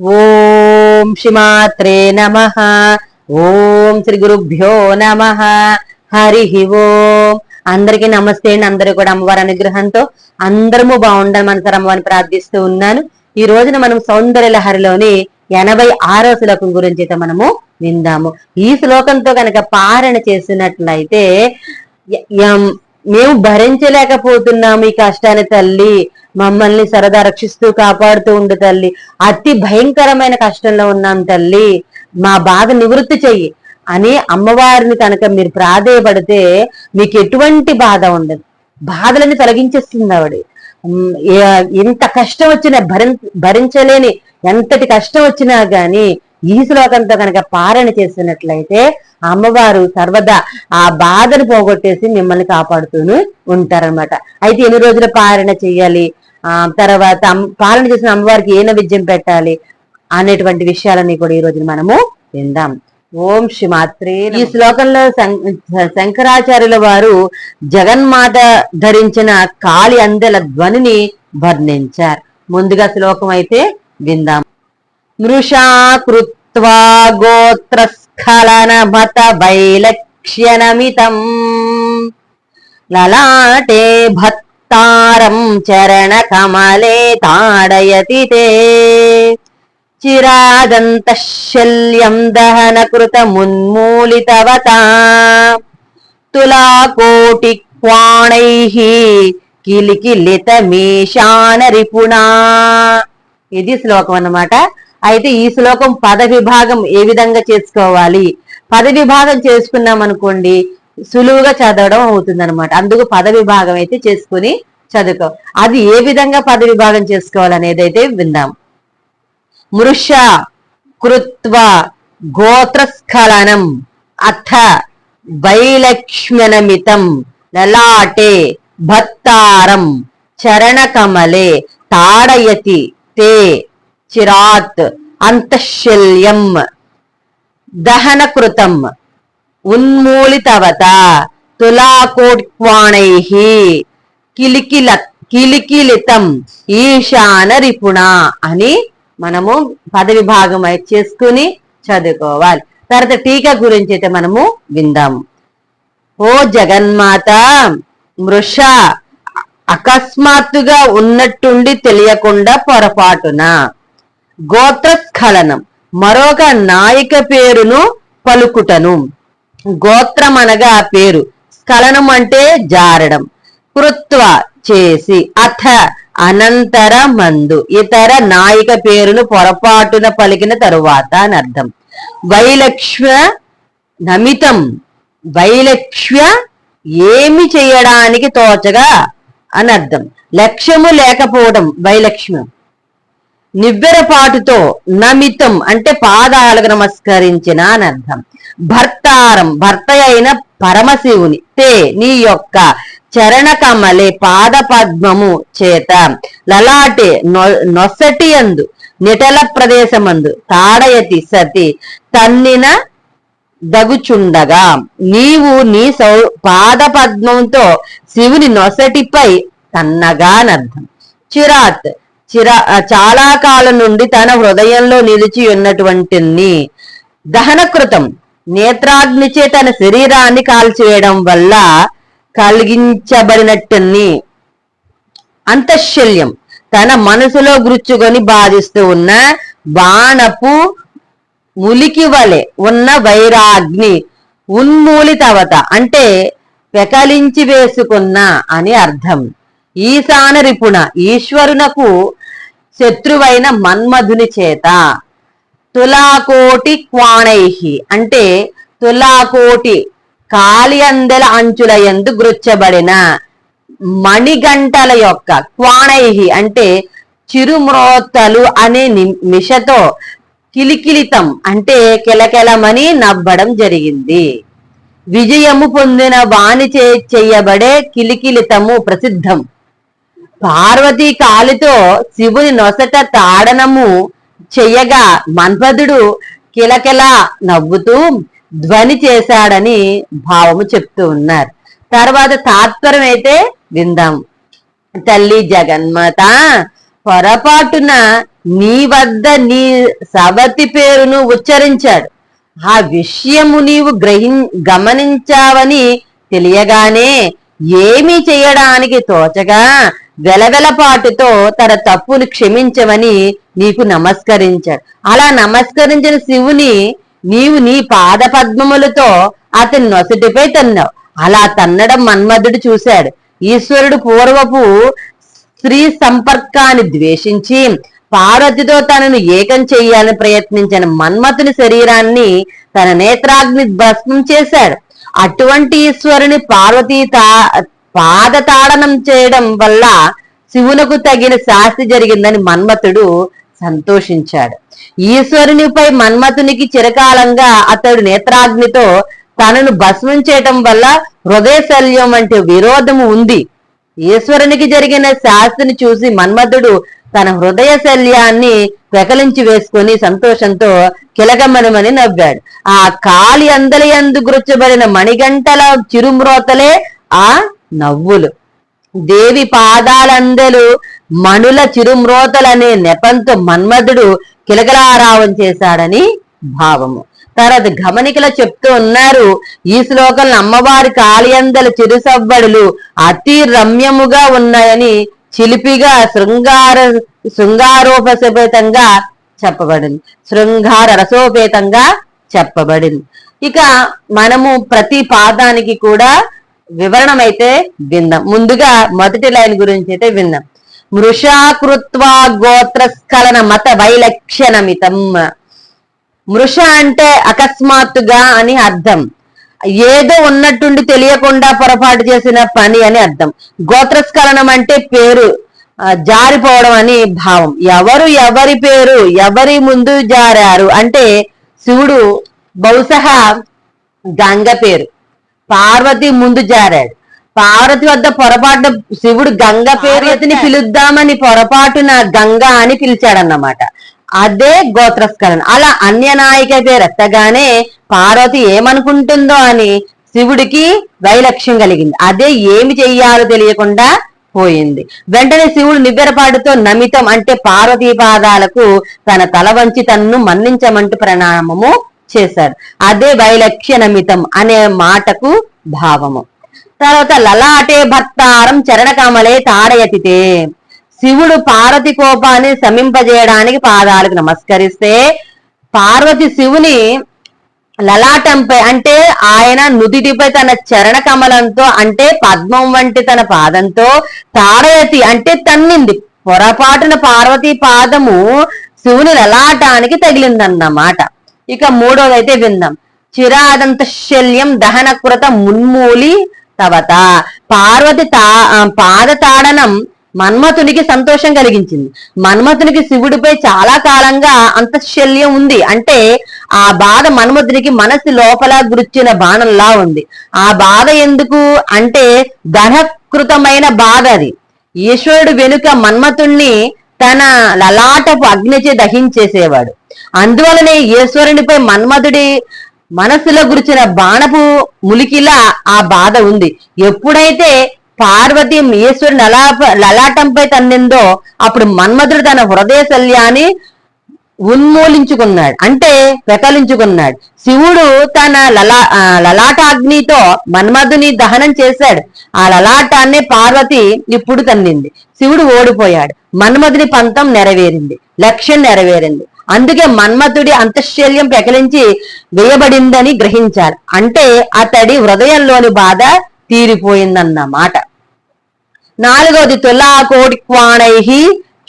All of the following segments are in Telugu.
ఓం శ్రీమాత్రే నమ. ఓం శ్రీ గురుభ్యో నమ. హరి ఓం. అందరికీ నమస్తే అండి. అందరూ కూడా అమ్మవారి అనుగ్రహంతో అందరము బాగుండాలి మనసారి అమ్మవారిని ప్రార్థిస్తూ ఉన్నాను. ఈ రోజున మనం సౌందర్య లహరిలోని ఎనభై ఆరో శ్లోకం గురించి అయితే మనము విందాము. ఈ శ్లోకంతో కనుక పారణ చేసినట్లయితే మేము భరించలేకపోతున్నాము ఈ కష్టాన్ని తల్లి. మమ్మల్ని సరదా రక్షిస్తూ కాపాడుతూ ఉండు తల్లి. అతి భయంకరమైన కష్టంలో ఉన్నాం తల్లి. మా బాధ నివృత్తి చెయ్యి. అని అమ్మవారిని కనుక మీరు ప్రాధేయపడితే మీకు ఎటువంటి బాధ ఉండదు. బాధలని తొలగించేస్తుంది ఆవిడ. ఎంత కష్టం వచ్చినా భరిం భరించలేని ఎంతటి కష్టం వచ్చినా గాని ఈ శ్లోకంతో కనుక పారణ చేసినట్లయితే అమ్మవారు సర్వదా ఆ బాధను పోగొట్టేసి మిమ్మల్ని కాపాడుతూనే ఉంటారనమాట అయితే ఎన్ని రోజులు పారణ చెయ్యాలి ఆ తర్వాత పాలన చేసిన అమ్మవారికి ఏ నైవేద్యం పెట్టాలి అనేటువంటి విషయాలని కూడా ఈ రోజు మనము విందాం. ఓం శ్రీమాత్రే ఈ శ్లోకంలో శం- శంకరాచార్యుల వారు జగన్మాత ధరించిన కాళి అందెల ధ్వనిని వర్ణించారు. ముందుగా శ్లోకం అయితే విందాం. మృషా కృత్వా గోత్రస్ఖలన మత వైలక్ష్యనమితం లలాటే భత్తారం చరణ కమలే తాడయతి తే చిరాదంత శల్యం దహన కృత మున్మూలితవతా తులాకోటి క్వాణైః కిలికిలిత మీశాన రిపుణా ఇది శ్లోకం అన్నమాట అయితే ఈ శ్లోకం పద విభాగం ఏ విధంగా చేసుకోవాలి? పద విభాగం చేసుకున్నాం అనుకోండి సులువుగా చదవడం అవుతుంది అనమాట అందుకు పద విభాగం అయితే చేసుకుని చదువుకో. అది ఏ విధంగా పద విభాగం చేసుకోవాలనేది అయితే విందాం. మృష కృత్వ గోత్రస్ఖలనం అథ వైలక్ష్మణమితం లలాటే భత్తారం చరణకమలే తాడయతి తే చిరాత్ అంతఃశల్యం దహనకృతం ఉన్మూలితవత తులాకోట్వాణై కిలికిల కిలికిలితం ఈశాన రిపుణ అని మనము పద విభాగం చేసుకుని చదువుకోవాలి. తర్వాత టీకా గురించి అయితే మనము విందాము. ఓ జగన్మాత మృష అకస్మాత్తుగా ఉన్నట్టుండి తెలియకుండా పొరపాటున గోత్రస్ఖలనం. మరొక నాయిక పేరును పలుకుటను. గోత్రం అనగా పేరు. స్ఖలనం అంటే జారడం. కృత్వ చేసి అథ అనంతర మందు ఇతర నాయిక పేరును పొరపాటున పలికిన తరువాత అని అర్థం. వైలక్ష్య నమితం. వైలక్ష్య ఏమి చేయడానికి తోచగా అని అర్థం. లక్ష్యము లేకపోవడం వైలక్ష్యం. నివ్వెరపాటుతో నమితం అంటే పాదాలకు నమస్కరించిన అని అర్థం. భర్తారం భర్త అయిన పరమశివుని తే నీ యొక్క చరణ కమలే పాద పద్మము చేత. లలాటే నొ- నొసటి అందు నిటల ప్రదేశమందు తాడయతి సతి తన్నిన దగుచుండగా. నీవు నీ సౌ పాద పద్మంతో శివుని నొసటిపై తన్నగానర్థం చిరాత్ చిరా చాలా కాలం నుండి తన హృదయంలో నిలిచి ఉన్నటువంటి దహనకృతం నేత్రాగ్నిచే తన శరీరాన్ని కాల్చివేయడం వల్ల కలిగించబడినట్టుని అంతఃశల్యం తన మనసులో గుర్చుకొని బాధిస్తూ ఉన్న బాణపు ములికి వలె ఉన్న వైరాగ్ని ఉన్మూలితవత అంటే పెకలించి వేసుకున్న అని అర్థం. ఈశాన రిపుణ ఈశ్వరునకు శత్రువైన మన్మధుని చేత. తులాకోటి క్వాణైహి అంటే తులాకోటి కాలియందెల అంచుల ఎందు గృచ్చబడిన మణిగంటల యొక్క క్వాణైహి అంటే చిరుమ్రోత్తలు అనే ని- మిషతో కిలికిలితం అంటే కిలకెలమని నవ్వడం జరిగింది. విజయము పొందిన వాణి చే చెయ్యబడే కిలికిలితము ప్రసిద్ధం. పార్వతి కాలితో శివుని నొసట తాడనము చెయ్యగా మన్పదుడు కిలకిల నవ్వుతూ ధ్వని చేశాడని భావము చెప్తూ ఉన్నారు. తర్వాత తాత్పర్యం అయితే విందాం. తల్లి జగన్మాత పొరపాటున నీ వద్ద నీ సవతి పేరును ఉచ్చరించాడు. ఆ విషయము నీవు గ్రహి గమనించావని తెలియగానే ఏమీ చేయడానికి తోచగా వెలవెలపాటుతో తన తప్పులు క్షమించవని నీకు నమస్కరించాడు. అలా నమస్కరించిన శివుని నీవు నీ పాద పద్మములతో అతని నొసటిపై తన్నావు. అలా తన్నడం మన్మధుడు చూశాడు. ఈశ్వరుడు పూర్వపు స్త్రీ సంపర్కాన్ని ద్వేషించి పార్వతితో తనను ఏకం చేయాలని ప్రయత్నించిన మన్మథుని శరీరాన్ని తన నేత్రాగ్ని భస్మం చేశాడు. అటువంటి ఈశ్వరుని పార్వతీ పాదతాడనం చేయడం వల్ల శివునకు తగిన శాస్తి జరిగిందని మన్మథుడు సంతోషించాడు. ఈశ్వరునిపై మన్మథునికి చిరకాలంగా అతడు నేత్రాగ్నితో తనను భస్మం చేయటం వల్ల హృదయ శల్యం వంటి విరోధము ఉంది. ఈశ్వరునికి జరిగిన శాస్తిని చూసి మన్మథుడు తన హృదయ శల్యాన్ని వెకలించి వేసుకుని సంతోషంతో కిలకమనమని నవ్వాడు. ఆ కాలి అందలి అందు మణిగంటల చిరుమ్రోతలే ఆ నవ్వులు. దేవి పాదాలందలు మణుల చిరుమ్రోతలనే నెపంతో మన్మధుడు కిలకలారావం చేశాడని భావము. తర్వాత గమనికలో చెప్తూ ఉన్నారు ఈ శ్లోకంలో అమ్మవారి కాళియందల చిరుసవ్వడులు అతి రమ్యముగా ఉన్నాయని చిలిపిగా శృంగార శృంగారోపసపేతంగా చెప్పబడింది. శృంగార రసోపేతంగా చెప్పబడింది. ఇక మనము ప్రతి పాదానికి కూడా వివరణం అయితే విందాం. ముందుగా మొదటి లైన్ గురించి అయితే విందాం. మృషాకృత్వా గోత్రస్ఖలన మత వైలక్షణమితం. మృష అంటే అకస్మాత్తుగా అని అర్థం. ఏదో ఉన్నట్టుండి తెలియకుండా పొరపాటు చేసిన పని అని అర్థం. గోత్రస్ఖలనం అంటే పేరు. జారిపోవడం అని భావం. ఎవరు ఎవరి పేరు ఎవరి ముందు జారారు అంటే శివుడు బహుశా గంగ పేరు. పార్వతి ముందు జారాడు. పార్వతి వద్ద పొరపాటు శివుడు గంగ పేరుని పిలుద్దామని పొరపాటున గంగ అని పిలిచాడన్నమాట. అదే గోత్రస్కరణ అలా అన్య నాయిక పేరు ఎత్తగానే పార్వతి ఏమనుకుంటుందో అని శివుడికి వైలక్ష్యం కలిగింది. అదే ఏమి చెయ్యాలో తెలియకుండా పోయింది. వెంటనే శివుడు నివ్వెరపాటుతో నమితం అంటే పార్వతీ పాదాలకు తన తల వంచి తన్ను మన్నించమంటూ ప్రణామము చేశారు. అదే వైలక్ష్య నమితం అనే మాటకు భావము. తర్వాత లలాటే భర్తారం చరణకమలే తాడయతితే శివుడు పార్వతి కోపాన్ని శమింపజేయడానికి పాదాలకు నమస్కరిస్తే పార్వతి శివుని లలాటంపై అంటే ఆయన నుదిటిపై తన చరణ కమలంతో అంటే పద్మం వంటి తన పాదంతో తాడయతి అంటే తన్నింది. పొరపాటున పార్వతి పాదము శివుని లలాటానికి తగిలిందన్నమాట. ఇక మూడోది అయితే విందాం. చిరాదంత శల్యం దహనకృత మున్మూలి తవత. పార్వతి తా పాద తాడనం మన్మథునికి సంతోషం కలిగించింది. మన్మథునికి శివుడిపై చాలా కాలంగా అంతశల్యం ఉంది. అంటే ఆ బాధ మన్మథునికి మనసు లోపల గుర్చిన బాణంలా ఉంది. ఆ బాధ ఎందుకు అంటే దహకృతమైన బాధ అది. ఈశ్వరుడు వెనుక మన్మథుణ్ణి తన లలాటపు అగ్నిచే దహించేసేవాడు. అందువలనే ఈశ్వరునిపై మన్మథుడి మనసులో గురిచిన బాణపు ములికిలా ఆ బాధ ఉంది. ఎప్పుడైతే పార్వతి ఈశ్వరుని లలాప లలాటంపై తన్నిందో అప్పుడు మన్మధుడు తన హృదయ శల్యాన్ని ఉన్మూలించుకున్నాడు. అంటే పెకలించుకున్నాడు శివుడు తన లలా లలాటాగ్నితో మన్మధుని దహనం చేశాడు. ఆ లలాటాన్ని పార్వతి ఇప్పుడు తన్నింది. శివుడు ఓడిపోయాడు. మన్మధుని పంతం నెరవేరింది. లక్ష్యం నెరవేరింది. అందుకే మన్మథుడి అంతఃశల్యం పెకలించి వేయబడిందని గ్రహించారు. అంటే అతడి హృదయంలోని బాధ తీరిపోయిందన్నమాట. నాలుగవది తులా కోడిక్వాణై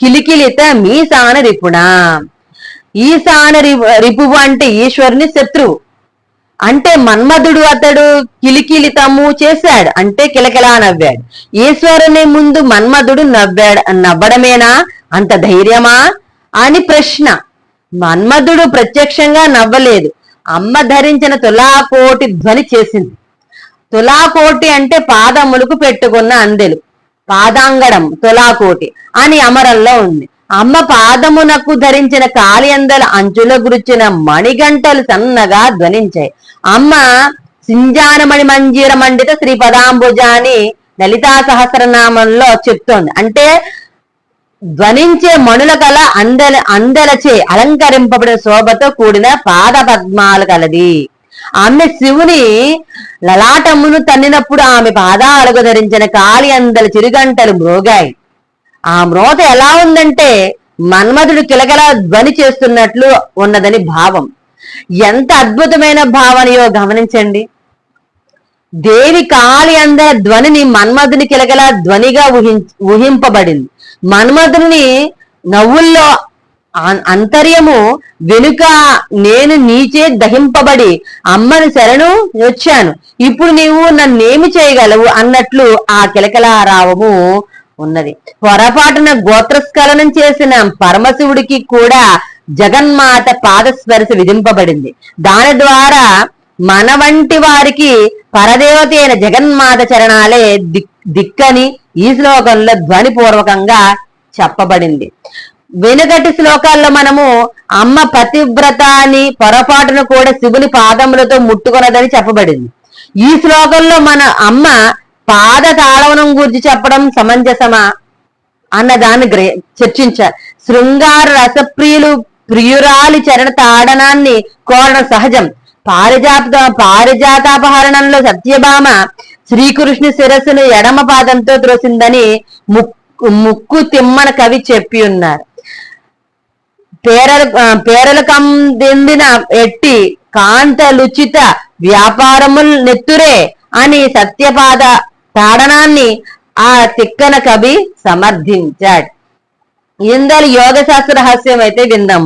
కిలికిలిత మీసాన రిపుణ. ఈశాన రి- రిపువు అంటే ఈశ్వరుని శత్రువు. అంటే మన్మధుడు అతడు కిలికిలి తమ్ము చేశాడు అంటే కిలకిలా నవ్వాడు. ఈశ్వరుని ముందు మన్మధుడు నవ్వాడు నవ్వడమేనా? అంత ధైర్యమా? అని ప్రశ్న. మన్మధుడు ప్రత్యక్షంగా నవ్వలేదు. అమ్మ ధరించిన తులాకోటి ధ్వని చేసింది. తులాకోటి అంటే పాదములకు పెట్టుకున్న అందెలు. పాదాంగడం తులాకోటి అని అమరంలో ఉంది. అమ్మ పాదమునకు ధరించిన కాళియందల అంచుల గురిచిన మణిగంటలు సన్నగా ధ్వనించాయి. అమ్మ సింజానమణి మంజీర మండిత శ్రీ పదాంబుజ అని లలితా సహస్రనామంలో చెప్తోంది. అంటే ధ్వనించే మణుల కల అందల అందలచే అలంకరింపబడిన శోభతో కూడిన పాద పద్మాలు కలది. ఆమె శివుని లలాటమును తన్నినప్పుడు ఆమె పాదాలకు ధరించిన కాలి అందల చిరుగంటలు మ్రోగాయి. ఆ మ్రోత ఎలా ఉందంటే మన్మధుడు కిలకల ధ్వని చేస్తున్నట్లు ఉన్నదని భావం. ఎంత అద్భుతమైన భావనయో గమనించండి. దేవి కాలి అందే ధ్వనిని మన్మధుని కిలకల ధ్వనిగా ఊహిం ఊహింపబడింది. మన్మధుని నవ్వుల్లో అంతర్యము వెనుక నేను నీచే దహింపబడి అమ్మని శరణు వచ్చాను. ఇప్పుడు నీవు నన్నేమి చేయగలవు అన్నట్లు ఆ కిలకలారావము ఉన్నది. పొరపాటున గోత్రస్ఖలనం చేసిన పరమశివుడికి కూడా జగన్మాత పాదస్పర్శ విధింపబడింది. దాని ద్వారా మన వంటి వారికి పరదేవత అయిన జగన్మాత చరణాలే దిక్ దిక్కని ఈ శ్లోకంలో ధ్వనిపూర్వకంగా చెప్పబడింది. వెనుకటి శ్లోకాల్లో మనము అమ్మ పతివ్రతాన్ని పొరపాటును కూడా శివుని పాదములతో ముట్టుకున్నదని చెప్పబడింది. ఈ శ్లోకంలో మన అమ్మ పాద తాళవనం గురించి చెప్పడం సమంజసమా? అన్న దాన్ని గ్రే చర్చించారు శృంగార రసప్రియులు ప్రియురాలి చరణ తాడనాన్ని కోరడం సహజం. పారిజాత పారిజాతాపహరణంలో సత్యభామ శ్రీకృష్ణు శిరస్సును ఎడమ పాదంతో త్రోసిందని ముక్కు ముక్కు తిమ్మన కవి చెప్పి ఉన్నారు పేరల పేరల కందిన ఎట్టి కాంతలుచిత వ్యాపారముల్ నెత్తురే అని సత్యపాద తాడనాన్ని ఆ తిక్కన కవి సమర్థించాడు. ఇందలి యోగ శాస్త్ర రహస్యం అయితే విందాం.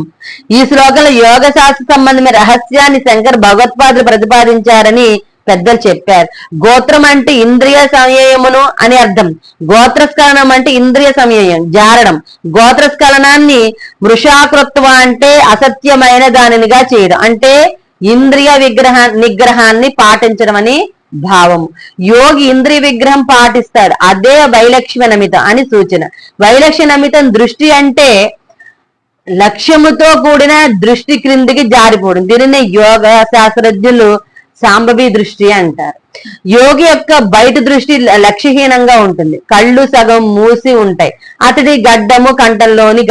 ఈ శ్లోకంలో యోగ శాస్త్ర సంబంధమైన రహస్యాన్ని శంకర్ భగవత్పాదులు ప్రతిపాదించారని పెద్దలు చెప్పారు. గోత్రం అంటే ఇంద్రియ సమయమును అని అర్థం. గోత్రస్ఖలనం అంటే ఇంద్రియ సంయయం జారడం. గోత్రస్ఖలనాన్ని వృషాకృత్వ అంటే అసత్యమైన దానినిగా చేయడం. అంటే ఇంద్రియ విగ్రహ నిగ్రహాన్ని పాటించడం అని భావం యోగి ఇంద్రియ విగ్రహం పాటిస్తాడు. అదే వైలక్ష్య నమితం అని సూచన. వైలక్ష్య నమితం దృష్టి అంటే లక్ష్యముతో కూడిన దృష్టి క్రిందికి జారిపోవడం. దీనిని యోగ శాస్త్రజ్ఞులు సాంబవి దృష్టి అంటారు. యోగి యొక్క బయట దృష్టి లక్ష్యహీనంగా ఉంటుంది. కళ్ళు సగం మూసి ఉంటాయి. అతడి గడ్డము కంటల్లోని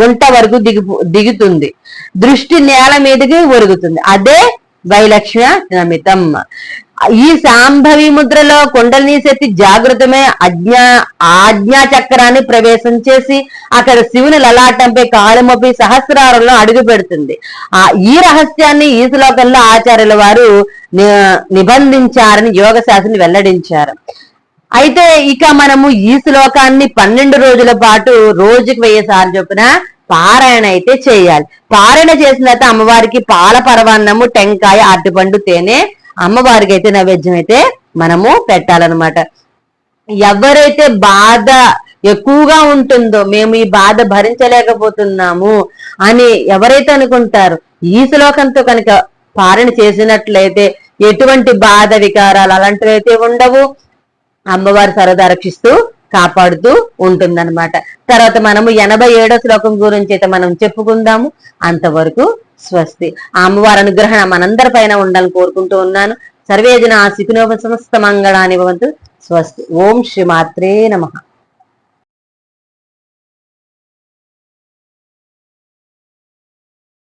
గుంట వరకు దిగి దిగుతుంది. దృష్టి నేల మీదకి ఒరుగుతుంది. అదే వైలక్ష్య నమితం ఈ సాంభవి ముద్రలో కుండలిని శక్తి జాగృతమే అజ్ఞా ఆజ్ఞా చక్రాన్ని ప్రవేశం చేసి అక్కడ శివుని లలాటంపై కాలుమొప్పి సహస్రారంలో అడుగు పెడుతుంది. ఆ ఈ రహస్యాన్ని ఈ శ్లోకంలో ఆచార్యుల వారు నిబంధించారని యోగ శాస్త్రిని వెల్లడించారు. అయితే ఇక మనము ఈ శ్లోకాన్ని పన్నెండు రోజుల పాటు రోజుకి వెయ్యి సార్లు చొప్పున పారాయణ అయితే చేయాలి. పారాయణ చేసిన తర్వాత అమ్మవారికి పాల పరవాన్నము టెంకాయ అరటిపండు తేనె అమ్మవారికి అయితే నైవేద్యం అయితే మనము పెట్టాలన్నమాట. ఎవరైతే బాధ ఎక్కువగా ఉంటుందో మేము ఈ బాధ భరించలేకపోతున్నాము అని ఎవరైతే అనుకుంటారు ఈ శ్లోకంతో కనుక పారణ చేసినట్లయితే ఎటువంటి బాధ వికారాలు అలాంటివి అయితే ఉండవు. అమ్మవారు సరదా రక్షిస్తూ కాపాడుతూ ఉంటుందన్నమాట. తర్వాత మనము ఎనభై ఏడో శ్లోకం గురించి అయితే మనం చెప్పుకుందాము. అంతవరకు స్వస్తి. అమ్మవారి అనుగ్రహణ మనందరి పైన ఉండాలని కోరుకుంటూ ఉన్నాను. సర్వేజన సుఖినోప సమస్త మంగళాన్ని భవంతు. స్వస్తి. ఓం శ్రీ మాత్రే నమః.